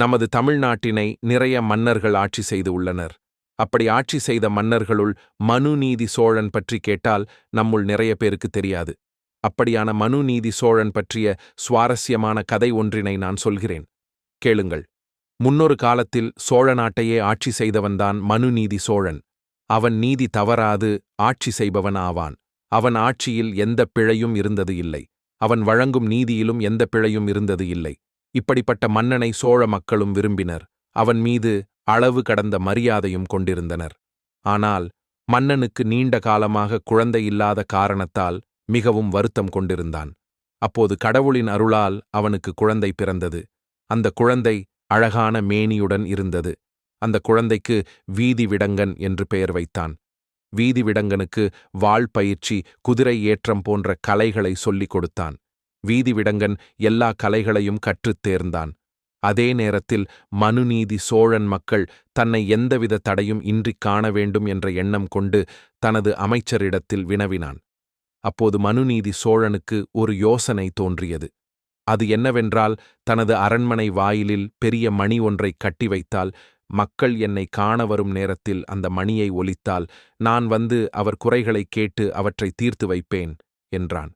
நமது தமிழ்நாட்டினை நிறைய மன்னர்கள் ஆட்சி செய்து உள்ளனர். அப்படி ஆட்சி செய்த மன்னர்களுள் மனுநீதி சோழன் பற்றி கேட்டால் நம்முள் நிறைய பேருக்கு தெரியாது. அப்படியான மனுநீதி சோழன் பற்றிய சுவாரஸ்யமான கதை ஒன்றினை நான் சொல்கிறேன். கேளுங்கள். முன்னொரு காலத்தில் சோழ நாட்டையே ஆட்சி செய்தவன்தான் மனுநீதி சோழன். அவன் நீதி தவறாது ஆட்சி செய்பவன் ஆவான். அவன் ஆட்சியில் எந்த பிழையும் இருந்தது இல்லை. அவன் வழங்கும் நீதியிலும் எந்த பிழையும் இருந்தது இல்லை. இப்படிப்பட்ட மன்னனை சோழ மக்களும் விரும்பினர். அவன் மீது அளவு கடந்த மரியாதையும் கொண்டிருந்தனர். ஆனால் மன்னனுக்கு நீண்ட காலமாக குழந்தை இல்லாத காரணத்தால் மிகவும் வருத்தம் கொண்டிருந்தான். அப்போது கடவுளின் அருளால் அவனுக்கு குழந்தை பிறந்தது. அந்த குழந்தை அழகான மேனியுடன் இருந்தது. அந்த குழந்தைக்கு வீதி விடங்கன் என்று பெயர் வைத்தான். வீதி விடங்கனுக்கு வாள் பயிற்சி குதிரை ஏற்றம் போன்ற கலைகளை சொல்லிக் கொடுத்தான். வீதிவிடங்கன் எல்லா கலைகளையும் கற்றுத் தேர்ந்தான். அதே நேரத்தில் மனுநீதி சோழன் மக்கள் தன்னை எந்தவித தடையும் இன்றிக் காண வேண்டும் என்ற எண்ணம் கொண்டு தனது அமைச்சரிடத்தில் வினவினான். அப்போது மனுநீதி சோழனுக்கு ஒரு யோசனை தோன்றியது. அது என்னவென்றால் தனது அரண்மனை வாயிலில் பெரிய மணி ஒன்றை கட்டி வைத்தால் மக்கள் என்னை காண வரும் நேரத்தில் அந்த மணியை ஒலித்தால் நான் வந்து அவர் குறைகளை கேட்டு அவற்றை தீர்த்து வைப்பேன் என்றான்.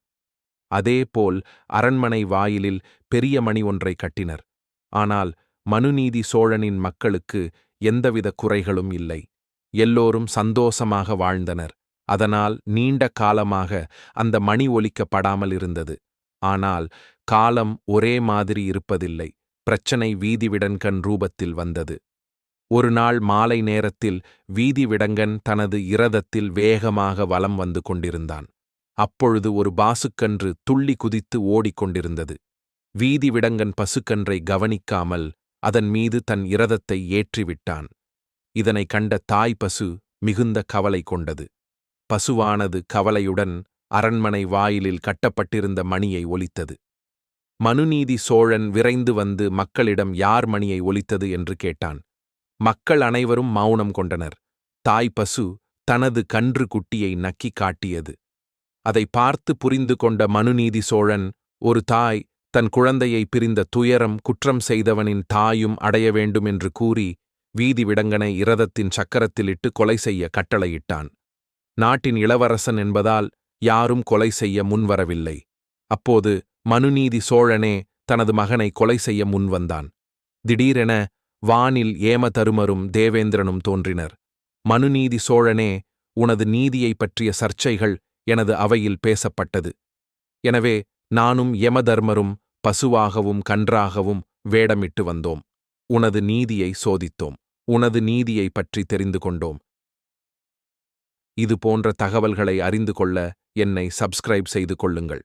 அதேபோல் அரண்மனை வாயிலில் பெரிய மணி ஒன்றை கட்டினர். ஆனால் மனுநீதி சோழனின் மக்களுக்கு எந்தவித குறைகளும் இல்லை. எல்லோரும் சந்தோஷமாக வாழ்ந்தனர். அதனால் நீண்ட காலமாக அந்த மணி ஒலிக்கப்படாமல் இருந்தது. ஆனால் காலம் ஒரே மாதிரி இருப்பதில்லை. பிரச்சனை வீதிவிடன்கண் ரூபத்தில் வந்தது. ஒரு நாள் மாலை நேரத்தில் வீதிவிடங்கன் தனது இரதத்தில் வேகமாக வலம் வந்து கொண்டிருந்தான். அப்பொழுது ஒரு பாசுக்கன்று துள்ளி குதித்து ஓடிக்கொண்டிருந்தது. வீதி விடங்கன் பசுக்கன்றை கவனிக்காமல் அதன் மீது தன் இரதத்தை ஏற்றிவிட்டான். இதனை கண்ட தாய் பசு மிகுந்த கவலை கொண்டது. பசுவானது கவலையுடன் அரண்மனை வாயிலில் கட்டப்பட்டிருந்த மணியை ஒலித்தது. மனுநீதி சோழன் விரைந்து வந்து மக்களிடம் யார் மணியை ஒலித்தது என்று கேட்டான். மக்கள் அனைவரும் மௌனம் கொண்டனர். தாய் பசு தனது கன்று குட்டியை நக்கிக் காட்டியது. அதை பார்த்து புரிந்து கொண்ட மனுநீதி சோழன் ஒரு தாய் தன் குழந்தையை பிரிந்த துயரம் குற்றம் செய்தவனின் தாயும் அடைய வேண்டும் என்று கூறி வீதி விடங்கனை இரதத்தின் சக்கரத்திலிட்டு கொலை செய்ய கட்டளையிட்டான். நாட்டின் இளவரசன் என்பதால் யாரும் கொலை செய்ய முன்வரவில்லை. அப்போது மனுநீதி சோழனே தனது மகனை கொலை செய்ய முன்வந்தான். திடீரென வானில் ஏமதருமரும் தேவேந்திரனும் தோன்றினர். மனுநீதி சோழனே உனது நீதியைப் பற்றிய சர்ச்சைகள் எனது அவையில் பேசப்பட்டது. எனவே நானும் யமதர்மரும் பசுவாகவும் கன்றாகவும் வேடமிட்டு வந்தோம். உனது நீதியை சோதித்தோம். உனது நீதியை பற்றி தெரிந்து கொண்டோம். இது போன்ற தகவல்களை அறிந்து கொள்ள என்னை சப்ஸ்கிரைப் செய்து கொள்ளுங்கள்.